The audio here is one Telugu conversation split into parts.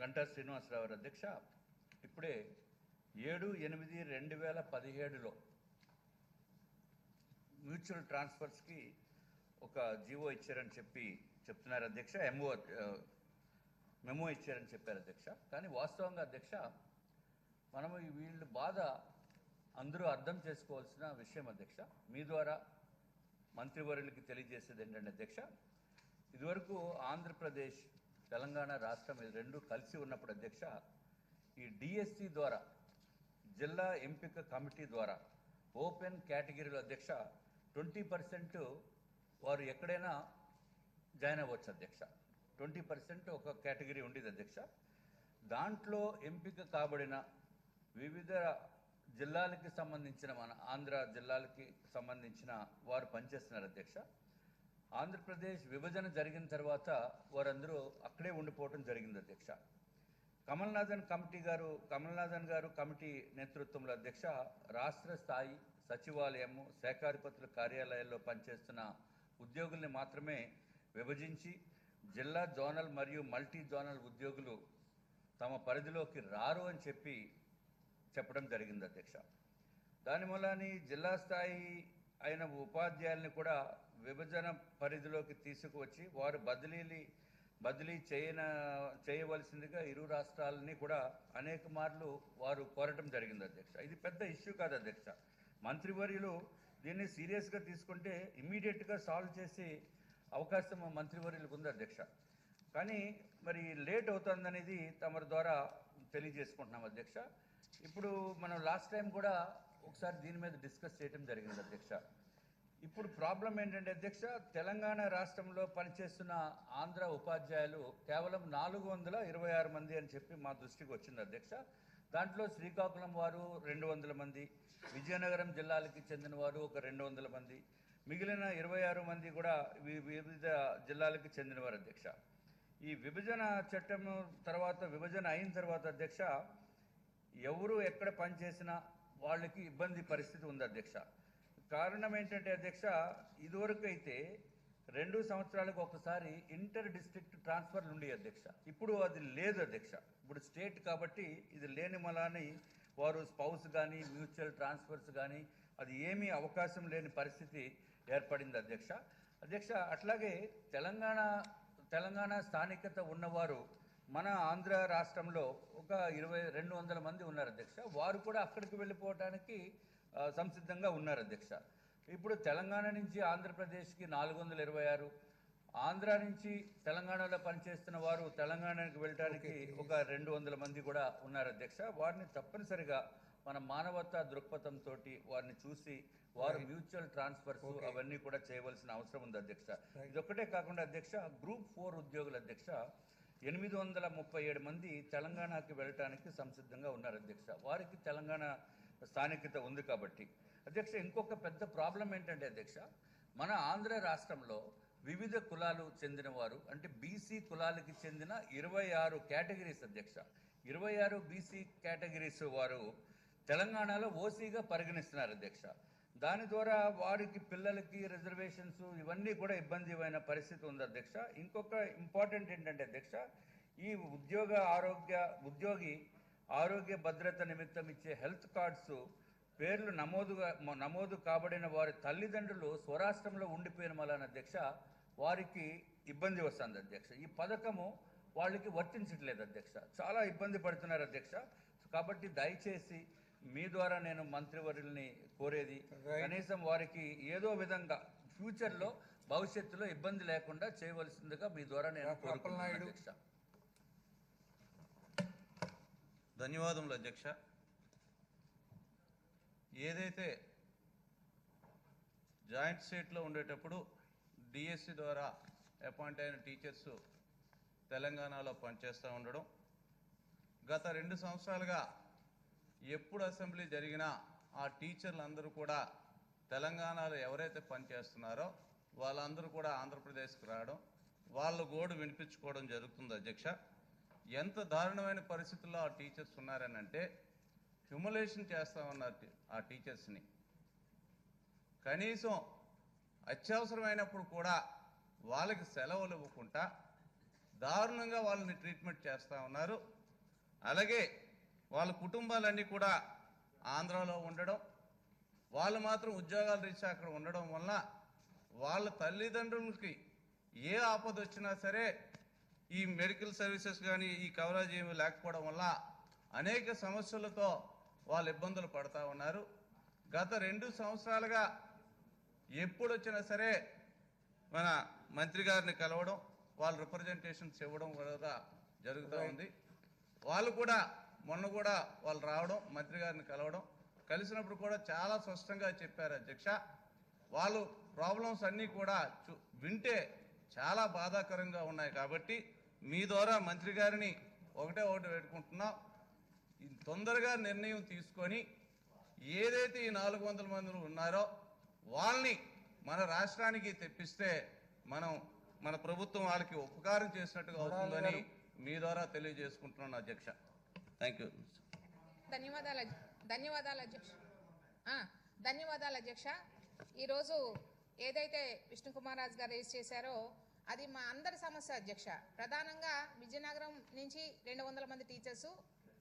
గంటా శ్రీనివాసరావు గారు అధ్యక్ష ఇప్పుడే ఏడు ఎనిమిది రెండు వేల పదిహేడులో మ్యూచువల్ ట్రాన్స్ఫర్స్కి ఒక జీవో ఇచ్చారని చెప్పి చెప్తున్నారు అధ్యక్ష ఎంఓ మెమో ఇచ్చారని చెప్పారు అధ్యక్ష. కానీ వాస్తవంగా అధ్యక్ష మనము వీళ్ళు బాధ అందరూ అర్థం చేసుకోవాల్సిన విషయం అధ్యక్ష. మీ ద్వారా మంత్రివర్యులకి తెలియజేసేది ఏంటంటే అధ్యక్ష ఇదివరకు ఆంధ్రప్రదేశ్ తెలంగాణ రాష్ట్రం ఇది రెండు కలిసి ఉన్నప్పుడు అధ్యక్ష ఈ డిఎస్సి ద్వారా జిల్లా ఎంపిక కమిటీ ద్వారా ఓపెన్ కేటగిరీలో అధ్యక్ష ట్వంటీ పర్సెంట్ వారు ఎక్కడైనా జాయిన్ అవ్వచ్చు అధ్యక్ష. ట్వంటీ పర్సెంట్ ఒక కేటగిరీ ఉండేది అధ్యక్ష. దాంట్లో ఎంపిక కాబడిన వివిధ జిల్లాలకి సంబంధించిన మన ఆంధ్ర జిల్లాలకి సంబంధించిన వారు పనిచేస్తున్నారు అధ్యక్ష. ఆంధ్రప్రదేశ్ విభజన జరిగిన తర్వాత వారందరూ అక్కడే ఉండిపోవటం జరిగింది అధ్యక్ష. కమల్నాథన్ కమిటీ గారు కమల్నాథన్ గారు కమిటీ నేతృత్వంలో అధ్యక్ష రాష్ట్ర స్థాయి సచివాలయము శాఖాధిపతుల కార్యాలయాల్లో పనిచేస్తున్న ఉద్యోగుల్ని మాత్రమే విభజించి జిల్లా జోనల్ మరియు మల్టీ జోనల్ ఉద్యోగులు తమ పరిధిలోకి రారు అని చెప్పి చెప్పడం జరిగింది అధ్యక్ష. దాని మూలాని జిల్లా స్థాయి అయిన ఉపాధ్యాయుల్ని కూడా విభజన పరిధిలోకి తీసుకువచ్చి వారు బదిలీలు బదిలీ చేయన చేయవలసిందిగా ఇరు రాష్ట్రాలని కూడా అనేక మార్లు వారు కోరటం జరిగింది అధ్యక్ష. ఇది పెద్ద ఇష్యూ కాదు అధ్యక్ష. మంత్రివర్యులు దీన్ని సీరియస్గా తీసుకుంటే ఇమీడియట్గా సాల్వ్ చేసి అవకాశం మంత్రివర్యులకు ఉంది అధ్యక్ష. కానీ మరి లేట్ అవుతుందనేది తమరి ద్వారా తెలియజేసుకుంటున్నాం అధ్యక్ష. ఇప్పుడు మనం లాస్ట్ టైం కూడా ఒకసారి దీని మీద డిస్కస్ చేయడం జరిగింది అధ్యక్ష. ఇప్పుడు ప్రాబ్లం ఏంటంటే అధ్యక్ష తెలంగాణ రాష్ట్రంలో పనిచేస్తున్న ఆంధ్ర ఉపాధ్యాయులు కేవలం నాలుగు వందల ఇరవై ఆరు మంది అని చెప్పి మా దృష్టికి వచ్చింది అధ్యక్ష. దాంట్లో శ్రీకాకుళం వారు రెండు వందల మంది విజయనగరం జిల్లాలకి చెందిన వారు ఒక రెండు వందల మంది మిగిలిన ఇరవై ఆరు మంది కూడా వివిధ జిల్లాలకి చెందినవారు అధ్యక్ష. ఈ విభజన చట్టం తర్వాత విభజన అయిన తర్వాత అధ్యక్ష ఎవరు ఎక్కడ పనిచేసినా వాళ్ళకి ఇబ్బంది పరిస్థితి ఉంది అధ్యక్ష. కారణం ఏంటంటే అధ్యక్ష ఇదివరకు అయితే రెండు సంవత్సరాలకు ఒకసారి ఇంటర్ డిస్ట్రిక్ట్ ట్రాన్స్ఫర్లు ఉండే అధ్యక్ష. ఇప్పుడు అది లేదు అధ్యక్ష. ఇప్పుడు స్టేట్ కాబట్టి ఇది లేని మలాని వారు స్పౌస్ కానీ మ్యూచువల్ ట్రాన్స్ఫర్స్ కానీ అది ఏమీ అవకాశం లేని పరిస్థితి ఏర్పడింది అధ్యక్ష. అధ్యక్ష అట్లాగే తెలంగాణ తెలంగాణ స్థానికత ఉన్నవారు మన ఆంధ్ర రాష్ట్రంలో ఒక ఇరవై రెండు వందల మంది ఉన్నారు అధ్యక్ష. వారు కూడా అక్కడికి వెళ్ళిపోవడానికి సంసిద్ధంగా ఉన్నారు అధ్యక్ష. ఇప్పుడు తెలంగాణ నుంచి ఆంధ్రప్రదేశ్కి నాలుగు వందల ఇరవై ఆరు ఆంధ్ర నుంచి తెలంగాణలో పనిచేస్తున్న వారు తెలంగాణకి వెళ్ళడానికి ఒక రెండు వందల మంది కూడా ఉన్నారు అధ్యక్ష. వారిని తప్పనిసరిగా మన మానవతా దృక్పథంతో వారిని చూసి వారు మ్యూచువల్ ట్రాన్స్ఫర్స్ అవన్నీ కూడా చేయవలసిన అవసరం ఉంది అధ్యక్ష. ఇదొక్కటే కాకుండా అధ్యక్ష గ్రూప్ ఫోర్ ఉద్యోగుల అధ్యక్ష ఎనిమిది వందల ముప్పై ఏడు మంది తెలంగాణకి వెళ్ళటానికి సంసిద్ధంగా ఉన్నారు అధ్యక్ష. వారికి తెలంగాణ స్థానికత ఉంది కాబట్టి. అధ్యక్ష ఇంకొక పెద్ద ప్రాబ్లం ఏంటంటే అధ్యక్ష మన ఆంధ్ర రాష్ట్రంలో వివిధ కులాలు చెందిన వారు అంటే బీసీ కులాలకి చెందిన ఇరవై ఆరు కేటగిరీస్ అధ్యక్ష. ఇరవై ఆరు బీసీ కేటగిరీస్ వారు తెలంగాణలో ఓసీగా పరిగణిస్తున్నారు అధ్యక్ష. దాని ద్వారా వారికి పిల్లలకి రిజర్వేషన్స్ ఇవన్నీ కూడా ఇబ్బందిమైన పరిస్థితి ఉంది అధ్యక్ష. ఇంకొక ఇంపార్టెంట్ ఏంటంటే అధ్యక్ష ఈ ఉద్యోగ ఆరోగ్య ఉద్యోగి ఆరోగ్య భద్రత నిమిత్తం ఇచ్చే హెల్త్ కార్డ్స్ పేర్లు నమోదుగా నమోదు కాబడిన వారి తల్లిదండ్రులు స్వరాష్ట్రంలో ఉండిపోయిన వలన అధ్యక్ష వారికి ఇబ్బంది వస్తుంది అధ్యక్ష. ఈ పథకము వాళ్ళకి వర్తించట్లేదు అధ్యక్ష. చాలా ఇబ్బంది పడుతున్నారు అధ్యక్ష. కాబట్టి దయచేసి మీ ద్వారా నేను మంత్రివర్యుల్ని కోరేది కనీసం వారికి ఏదో విధంగా ఫ్యూచర్లో భవిష్యత్తులో ఇబ్బంది లేకుండా చేయవలసిందిగా మీ ద్వారా నేను కోరుకుంటున్నాను. అధ్యక్ష. ధన్యవాదములు అధ్యక్ష. ఏదైతే జాయింట్ స్టేట్లో ఉండేటప్పుడు డిఎస్సి ద్వారా అపాయింట్ అయిన టీచర్స్ తెలంగాణలో పనిచేస్తూ ఉండడం గత రెండు సంవత్సరాలుగా ఎప్పుడు అసెంబ్లీ జరిగినా ఆ టీచర్లు అందరూ కూడా తెలంగాణలో ఎవరైతే పనిచేస్తున్నారో వాళ్ళందరూ కూడా ఆంధ్రప్రదేశ్కి రావడం వాళ్ళ గోడు వినిపించుకోవడం జరుగుతుంది అధ్యక్ష. ఎంత దారుణమైన పరిస్థితుల్లో ఆ టీచర్స్ ఉన్నారని అంటే హ్యుమలేషన్ చేస్తామన్నారు ఆ టీచర్స్ని. కనీసం అత్యవసరమైనప్పుడు కూడా వాళ్ళకి సెలవులు ఇవ్వకుండా దారుణంగా వాళ్ళని ట్రీట్మెంట్ చేస్తూ ఉన్నారు. అలాగే వాళ్ళ కుటుంబాలన్నీ కూడా ఆంధ్రాలో ఉండడం వాళ్ళు మాత్రం ఉద్యోగాలు రీత్యా అక్కడ ఉండడం వల్ల వాళ్ళ తల్లిదండ్రులకి ఏ ఆపద వచ్చినా సరే ఈ మెడికల్ సర్వీసెస్ కానీ ఈ కవరేజ్ ఏమి లేకపోవడం వల్ల అనేక సమస్యలతో వాళ్ళు ఇబ్బందులు పడతా ఉన్నారు. గత రెండు సంవత్సరాలుగా ఎప్పుడు వచ్చినా సరే మన మంత్రి గారిని కలవడం వాళ్ళ రిప్రజెంటేషన్స్ ఇవ్వడం కూడా జరుగుతూ ఉంది. వాళ్ళు కూడా మొన్న కూడా వాళ్ళు రావడం మంత్రి గారిని కలవడం కలిసినప్పుడు కూడా చాలా స్పష్టంగా చెప్పారు అధ్యక్ష. వాళ్ళు ప్రాబ్లమ్స్ అన్నీ కూడా చు- వింటే చాలా బాధాకరంగా ఉన్నాయి కాబట్టి మీ ద్వారా మంత్రి గారిని ఒకటే ఒకటి పెట్టుకుంటున్నాం తొందరగా నిర్ణయం తీసుకొని ఏదైతే ఈ నాలుగు వందల మంది ఉన్నారో వాళ్ళని మన రాష్ట్రానికి తెప్పిస్తే మనం మన ప్రభుత్వం వాళ్ళకి ఉపకారం చేసినట్టుగా అవుతుందని మీ ద్వారా తెలియజేసుకుంటున్నాను అధ్యక్ష. థ్యాంక్ యూ ధన్యవాదాలు ధన్యవాదాలు అధ్యక్ష. ఆ, ధన్యవాదాలు అధ్యక్ష. ఈరోజు ఏదైతే విష్ణుకుమార్ రాజు గారు రేజ్ చేశారో అది మా అందరి సమస్య అధ్యక్ష. ప్రధానంగా విజయనగరం నుంచి రెండు వందల మంది టీచర్సు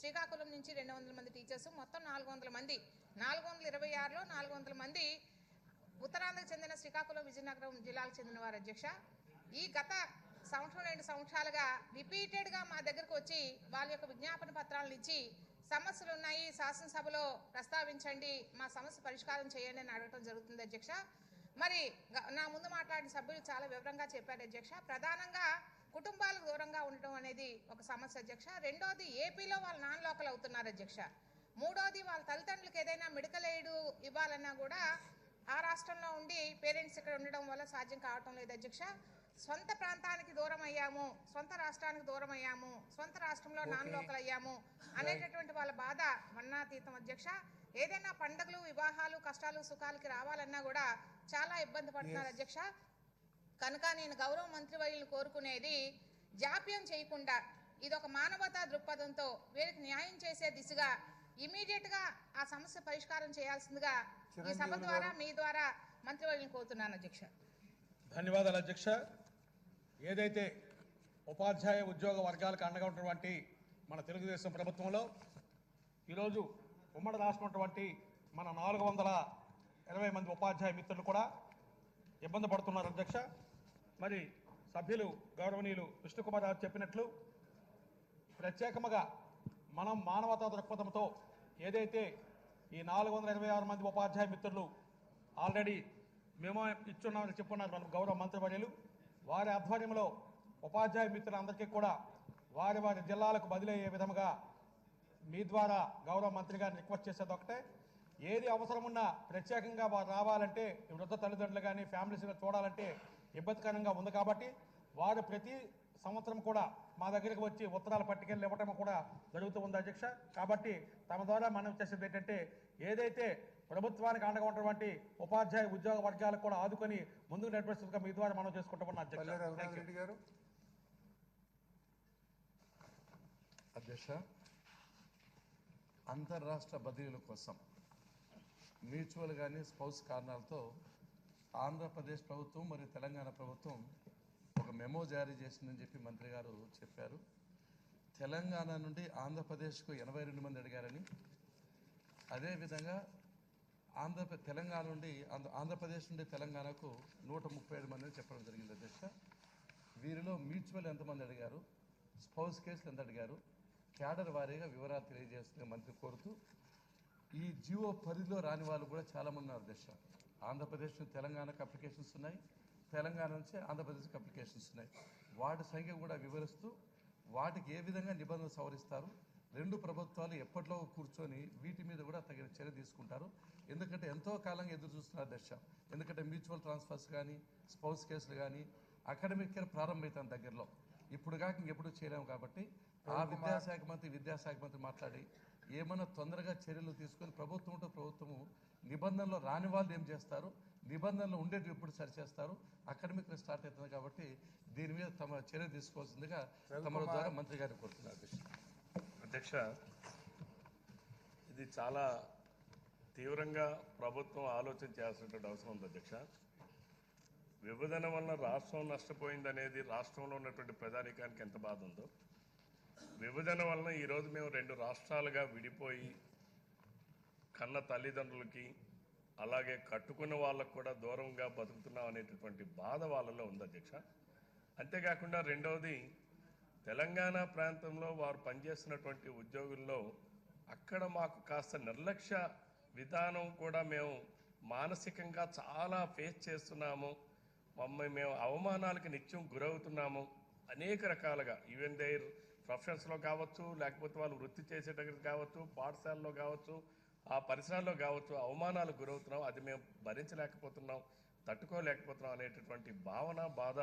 శ్రీకాకుళం నుంచి రెండు వందల మంది టీచర్స్ మొత్తం నాలుగు వందల మంది. నాలుగు వందల ఇరవై ఆరులో నాలుగు వందల మంది ఉత్తరాంధ్రకు చెందిన శ్రీకాకుళం విజయనగరం జిల్లాకు చెందిన వారు అధ్యక్ష. ఈ గత సంవత్సరం రెండు సంవత్సరాలుగా రిపీటెడ్గా మా దగ్గరకు వచ్చి వాళ్ళ యొక్క విజ్ఞాపన పత్రాలను ఇచ్చి సమస్యలు ఉన్నాయి శాసనసభలో ప్రస్తావించండి మా సమస్య పరిష్కారం చేయండి అని అడగటం జరుగుతుంది అధ్యక్ష. మరి నా ముందు మాట్లాడిన సభ్యులు చాలా వివరంగా చెప్పారు అధ్యక్ష. ప్రధానంగా కుటుంబాలకు దూరంగా ఉండటం అనేది ఒక సమస్య అధ్యక్ష. రెండోది ఏపీలో వాళ్ళు నాన్ లోకల్ అవుతున్నారు అధ్యక్ష. మూడోది వాళ్ళ తల్లిదండ్రులకు ఏదైనా మెడికల్ ఎయిడ్ ఇవ్వాలన్నా కూడా ఆ రాష్ట్రంలో ఉండి పేరెంట్స్ ఇక్కడ ఉండడం వల్ల సాధ్యం కావటం లేదు అధ్యక్ష. సొంత ప్రాంతానికి దూరం అయ్యాము సొంత రాష్ట్రానికి దూరం అయ్యాము సొంత రాష్ట్రంలో నాన్ లోకల్ అయ్యాము అనేటటువంటి వాళ్ళ బాధ మన్నాతీతం అధ్యక్ష. ఏదైనా పండుగలు వివాహాలు కష్టాలు సుఖాలకి రావాలన్నా కూడా చాలా ఇబ్బంది పడుతున్నారు అధ్యక్ష. కనుక నేను గౌరవ మంత్రివర్యులు కోరుకునేది జాప్యం చేయకుండా ఇది ఒక మానవతా దృక్పథంతో వీరికి న్యాయం చేసే దిశగా ఇమీడియట్గా ఆ సమస్య పరిష్కారం చేయాల్సిందిగా ఈ సభ ద్వారా మీ ద్వారా మంత్రివర్యులను కోరుతున్నాను అధ్యక్ష. ధన్యవాదాలు అధ్యక్ష. ఏదైతే ఉపాధ్యాయ ఉద్యోగ వర్గాలకు అండగా ఉన్నటువంటి మన తెలుగుదేశం ప్రభుత్వంలో ఈరోజు ఉమ్మడి రాష్ట్రం ఉన్నటువంటి మన నాలుగు వందల ఇరవై మంది ఉపాధ్యాయ మిత్రులు కూడా ఇబ్బంది పడుతున్నారు అధ్యక్ష. మరి సభ్యులు గౌరవనీయులు విష్ణుకుమార్ గారు చెప్పినట్లు ప్రత్యేకముగా మనం మానవతా దృక్పథంతో ఏదైతే ఈ నాలుగు వందల ఇరవై ఆరు మంది ఉపాధ్యాయ మిత్రులు ఆల్రెడీ మేము ఇచ్చున్నామని చెప్పున్నారు మన గౌరవ మంత్రివర్యులు వారి ఆధ్వర్యంలో ఉపాధ్యాయ మిత్రులందరికీ కూడా వారి వారి జిల్లాలకు బదిలీ అయ్యే విధముగా మీ ద్వారా గౌరవ మంత్రి గారిని రిక్వెస్ట్ చేసేది ఒకటే. ఏది అవసరం ఉన్నా ప్రత్యేకంగా వారు రావాలంటే వృద్ధ తల్లిదండ్రులు కానీ ఫ్యామిలీస్ చూడాలంటే ఇబ్బందికరంగా ఉంది కాబట్టి వారు ప్రతి సంవత్సరం కూడా మా దగ్గరికి వచ్చి ఉత్తరాల పట్టుకెళ్ళి ఇవ్వటం కూడా జరుగుతూ ఉంది అధ్యక్ష. కాబట్టి తమ ద్వారా మనం చేసేది ఏంటంటే ఏదైతే ప్రభుత్వానికి అండగా ఉన్నటువంటి ఉపాధ్యాయ ఉద్యోగ వర్గాలకు కూడా ఆదుకొని ముందుకు నడిపిస్తుందిగా మీ ద్వారా మనం చేసుకుంటామన్న అధ్యక్ష. అధ్యక్ష అంతర్రాష్ట్ర బదిలీల కోసం మ్యూచువల్ కానీ స్పౌస్ కారణాలతో ఆంధ్రప్రదేశ్ ప్రభుత్వం మరియు తెలంగాణ ప్రభుత్వం ఒక మెమో జారీ చేసిందని చెప్పి మంత్రి గారు చెప్పారు. తెలంగాణ నుండి ఆంధ్రప్రదేశ్కు ఎనభై రెండు మంది అడిగారని. అదేవిధంగా ఆంధ్ర తెలంగాణ నుండి ఆంధ్ర- ఆంధ్రప్రదేశ్ నుండి తెలంగాణకు నూట ముప్పై ఏడు మంది చెప్పడం జరిగింది అధ్యక్ష. వీరిలో మ్యూచువల్ ఎంతమంది అడిగారు? స్పౌస్ కేసులు ఎంత అడిగారు? క్యాడర్ వారీగా వివరాలు తెలియజేస్తున్న మంత్రి కోరుతూ ఈ జియో పరిధిలో రాని వాళ్ళు కూడా చాలామంది ఉన్నారు దశ. ఆంధ్రప్రదేశ్ తెలంగాణకు అప్లికేషన్స్ ఉన్నాయి. తెలంగాణ నుంచి ఆంధ్రప్రదేశ్కి అప్లికేషన్స్ ఉన్నాయి. వాటి సంఖ్య కూడా వివరిస్తూ వాటికి ఏ విధంగా నిబంధనలు సవరిస్తారు రెండు ప్రభుత్వాలు ఎప్పట్లో కూర్చొని వీటి మీద కూడా తగిన చర్య తీసుకుంటారు. ఎందుకంటే ఎంతో కాలంగా ఎదురు చూస్తున్నారు దశ. ఎందుకంటే మ్యూచువల్ ట్రాన్స్ఫర్స్ కానీ స్పౌస్ కేసులు కానీ అకాడమిక్ కేర్ ప్రారంభమవుతాం దగ్గరలో. ఇప్పుడు కాక ఇంకెప్పుడు చేయలేము కాబట్టి ఆ విద్యాశాఖ మంత్రి విద్యాశాఖ మంత్రి మాట్లాడి ఏమన్నా తొందరగా చర్యలు తీసుకొని ప్రభుత్వం టు ప్రభుత్వము నిబంధనలు రాని వాళ్ళు ఏం చేస్తారు? నిబంధనలు ఉండేవి ఎప్పుడు సరిచేస్తారు? అకాడమిక్ ఇయర్ స్టార్ట్ అవుతుంది కాబట్టి దీని మీద తమ చర్య తీసుకోవాల్సిందిగా తమ ద్వారా మంత్రి గారిని కోరుతున్నారు అధ్యక్ష. అధ్యక్ష ఇది చాలా తీవ్రంగా ప్రభుత్వం ఆలోచన చేయాల్సినటువంటి అవసరం ఉంది అధ్యక్ష. విభజన వలన రాష్ట్రం నష్టపోయిందనేది రాష్ట్రంలో ఉన్నటువంటి ప్రజానికానికి ఎంత బాధ ఉందో. విభజన వలన ఈరోజు మేము రెండు రాష్ట్రాలుగా విడిపోయి కన్న తల్లిదండ్రులకి అలాగే కట్టుకున్న వాళ్ళకు కూడా దూరంగా బతుకుతున్నాం అనేటటువంటి బాధ వాళ్ళలో ఉంది అధ్యక్ష. అంతేకాకుండా రెండవది తెలంగాణ ప్రాంతంలో వారు పనిచేస్తున్నటువంటి ఉద్యోగుల్లో అక్కడ మాకు కాస్త నిర్లక్ష్య విధానం కూడా మేము మానసికంగా చాలా ఫేస్ చేస్తున్నాము. మమ్మల్ని మేము అవమానాలకు నిత్యం గురవుతున్నాము. అనేక రకాలుగా ఈవెన్ దేర్ ప్రొఫెషన్స్లో కావచ్చు లేకపోతే వాళ్ళు వృత్తి చేసేటప్పుడు కావచ్చు పాఠశాలలో కావచ్చు ఆ పరిసరాల్లో కావచ్చు అవమానాలకు గురవుతున్నాం. అది మేము భరించలేకపోతున్నాం తట్టుకోలేకపోతున్నాం అనేటటువంటి భావన బాధ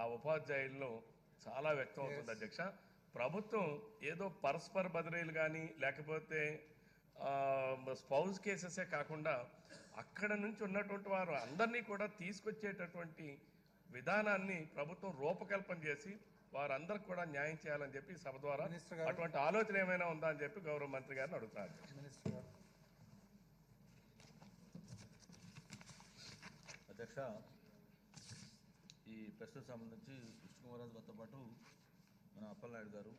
ఆ ఉపాధ్యాయుల్లో చాలా వ్యక్తం అవుతుంది అధ్యక్ష. ప్రభుత్వం ఏదో పరస్పర బదిలీలు కానీ లేకపోతే స్పౌజ్ కేసెసే కాకుండా అక్కడ నుంచి ఉన్నటువంటి వారు అందరినీ కూడా తీసుకొచ్చేటటువంటి విధానాన్ని ప్రభుత్వం రూపకల్పన చేసి వారందరికి కూడా న్యాయం చేయాలని చెప్పి సభ ద్వారా. అటువంటి ఆలోచన ఏమైనా ఉందా అని చెప్పి గౌరవ మంత్రి గారిని గారు అధ్యక్ష ఈ ప్రశ్నకు సంబంధించి విష్ణుకుమారాజు గారితో పాటు మన అప్పలనాయుడు గారు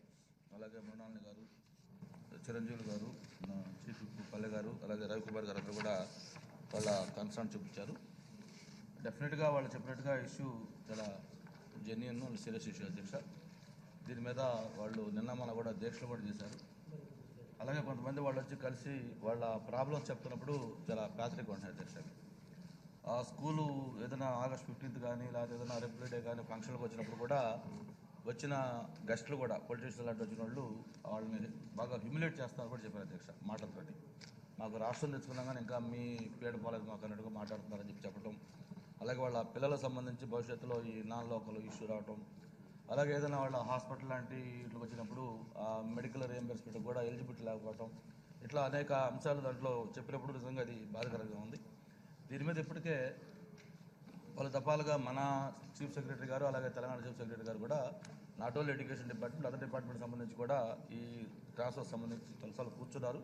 అలాగే మృణాలిని గారు చిరంజీవి గారు చీఫ్ పల్లె గారు అలాగే రవికుమార్ గారు అందరూ కూడా వాళ్ళ కన్సర్న్ చూపించారు. డెఫినెట్గా వాళ్ళు చెప్పినట్టుగా ఇష్యూ చాలా జెన్యున్ సీరియస్ ఇష్యూ అధ్యక్ష. దీని మీద వాళ్ళు నిన్న మన కూడా దీక్షలు కూడా చేశారు. అలాగే కొంతమంది వాళ్ళు వచ్చి కలిసి వాళ్ళ ప్రాబ్లమ్స్ చెప్తున్నప్పుడు చాలా ప్యాథరిక్ ఉంటాయి అధ్యక్ష. ఆ స్కూలు ఏదైనా ఆగస్ట్ ఫిఫ్టీన్త్ కానీ లేకపోతే ఏదైనా రిపబ్లిక్ డే కానీ ఫంక్షన్కి వచ్చినప్పుడు కూడా వచ్చిన గెస్టులు కూడా పొలిటీషియన్ లాంటి వచ్చిన వాళ్ళు వాళ్ళని బాగా హ్యూమిలేట్ చేస్తున్నారు కూడా చెప్పారు అధ్యక్ష మాటలతోటి. మాకు రాష్ట్రం తెచ్చుకున్నాం కానీ ఇంకా మీ పేడ పోలేదు మాకు అన్నట్టుగా మాట్లాడుతున్నారని చెప్పి చెప్పడం అలాగే వాళ్ళ పిల్లలకు సంబంధించి భవిష్యత్తులో ఈ నాన్ లోకల్ ఇష్యూ రావటం. అలాగే ఏదైనా వాళ్ళ హాస్పిటల్ లాంటి ఇట్లా వచ్చినప్పుడు ఆ మెడికల్ రియంబర్స్మెంట్ కూడా ఎలిజిబిలిటీ లేకపోవటం. ఇట్లా అనేక అంశాలు దాంట్లో చెప్పినప్పుడు నిజంగా అది బాధకరంగా ఉంది. దీని మీద ఇప్పటికే వాళ్ళు తపాలుగా మన చీఫ్ సెక్రటరీ గారు అలాగే తెలంగాణ చీఫ్ సెక్రటరీ గారు కూడా not only education department other department సంబంధించి కూడా ఈ ట్రాన్స్ఫర్ సంబంధించి తొలసాలు కూర్చున్నారు.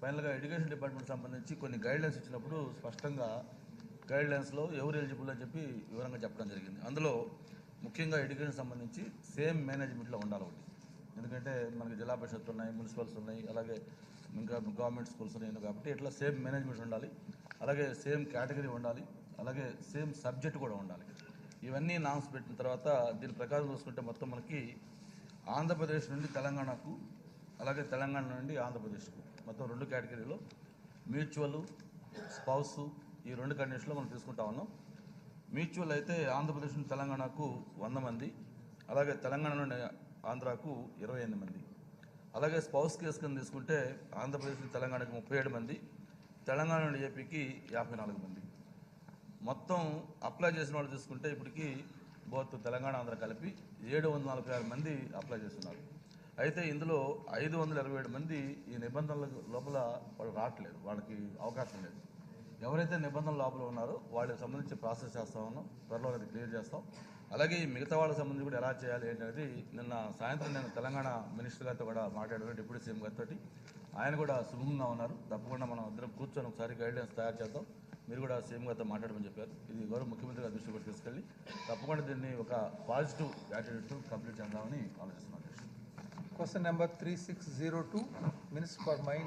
ఫైనల్గా ఎడ్యుకేషన్ డిపార్ట్మెంట్ సంబంధించి కొన్ని గైడ్లైన్స్ ఇచ్చినప్పుడు స్పష్టంగా గైడ్లైన్స్లో ఎవరు ఎలిజిబుల్ అని చెప్పి వివరంగా చెప్పడం జరిగింది. అందులో ముఖ్యంగా ఎడ్యుకేషన్ సంబంధించి సేమ్ మేనేజ్మెంట్లో ఉండాలి ఒకటి. ఎందుకంటే మనకి జిల్లా పరిషత్ ఉన్నాయి మున్సిపల్స్ ఉన్నాయి అలాగే ఇంకా గవర్నమెంట్ స్కూల్స్ ఉన్నాయి కాబట్టి ఇట్లా సేమ్ మేనేజ్మెంట్ ఉండాలి అలాగే సేమ్ కేటగిరీ ఉండాలి. అలాగే సేమ్ సబ్జెక్ట్ కూడా ఉండాలి. ఇవన్నీ నామ్స్ పెట్టిన తర్వాత దీని ప్రకారం చూసుకుంటే మొత్తం మనకి ఆంధ్రప్రదేశ్ నుండి తెలంగాణకు అలాగే తెలంగాణ నుండి ఆంధ్రప్రదేశ్కు మొత్తం రెండు కేటగిరీలో మ్యూచువల్ స్పౌస్ ఈ రెండు కండిషన్లో మనం తీసుకుంటా ఉన్నాం. మ్యూచువల్ అయితే ఆంధ్రప్రదేశ్ నుండి తెలంగాణకు వంద మంది అలాగే తెలంగాణ నుండి ఆంధ్రాకు ఇరవై ఎనిమిది మంది. అలాగే స్పౌస్ కేసు కింద తీసుకుంటే ఆంధ్రప్రదేశ్ నుండి తెలంగాణకు ముప్పై ఏడు మంది తెలంగాణ నుండి ఏపీకి యాభై నాలుగు మంది. మొత్తం అప్లై చేసిన వాళ్ళు చూసుకుంటే ఇప్పటికీ బోత్ తెలంగాణ ఆంధ్ర కలిపి ఏడు వందల నలభై ఆరు మంది అప్లై చేస్తున్నారు. అయితే ఇందులో ఐదు వందల ఇరవై ఏడు మంది ఈ నిబంధనల లోపల వాళ్ళు రావట్లేదు. వాళ్ళకి అవకాశం లేదు. ఎవరైతే నిబంధనల లోపల ఉన్నారో వాళ్ళకి సంబంధించి ప్రాసెస్ చేస్తా ఉన్నాం త్వరలో అది క్లియర్ చేస్తాం. అలాగే ఈ మిగతా వాళ్ళకి సంబంధించి కూడా ఎలా చేయాలి ఏంటనేది నిన్న సాయంత్రం నేను తెలంగాణ మినిస్టర్ గారితో కూడా మాట్లాడాను డిప్యూటీ సీఎం గారితో ఆయన కూడా సులభంగా ఉన్నారు. తప్పకుండా మనం ఇద్దరం కూర్చొని ఒకసారి గైడ్లైన్స్ తయారు చేద్దాం. మీరు కూడా సీఎం గారితో మాట్లాడమని చెప్పారు. ఇది గౌరవ ముఖ్యమంత్రి గారి దృష్టి కూడా తీసుకెళ్ళి తప్పకుండా దీన్ని ఒక పాజిటివ్ యాటిట్యూడ్తో కంప్లీట్ చేద్దామని ఆలోచిస్తున్నాను. Question number 3602, Minister for mind